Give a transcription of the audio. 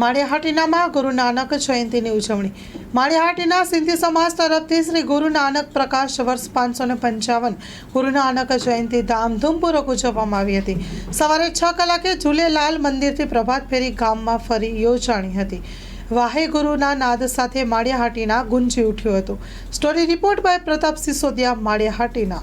માળિયાહાટીનામાં ગુરુ નાનક જયંતિની ઉજવણી. માળિયાહાટીના સિંધી સમાજ તરફથી શ્રી ગુરુ નાનક પ્રકાશ વર્ષ પાંચસો ને પંચાવન ગુરુ નાનક જયંતિ ધામધૂમપૂર્વક ઉજવવામાં આવી હતી. સવારે છ કલાકે ઝૂલેલાલ મંદિરથી પ્રભાત ફેરી ગામમાં ફરી યોજાણી હતી. વાહે ગુરુના નાદ સાથે માળિયાહાટીના ગુંજી ઉઠ્યું હતું. Story report by Pratap Sisodiya Maliyahatina.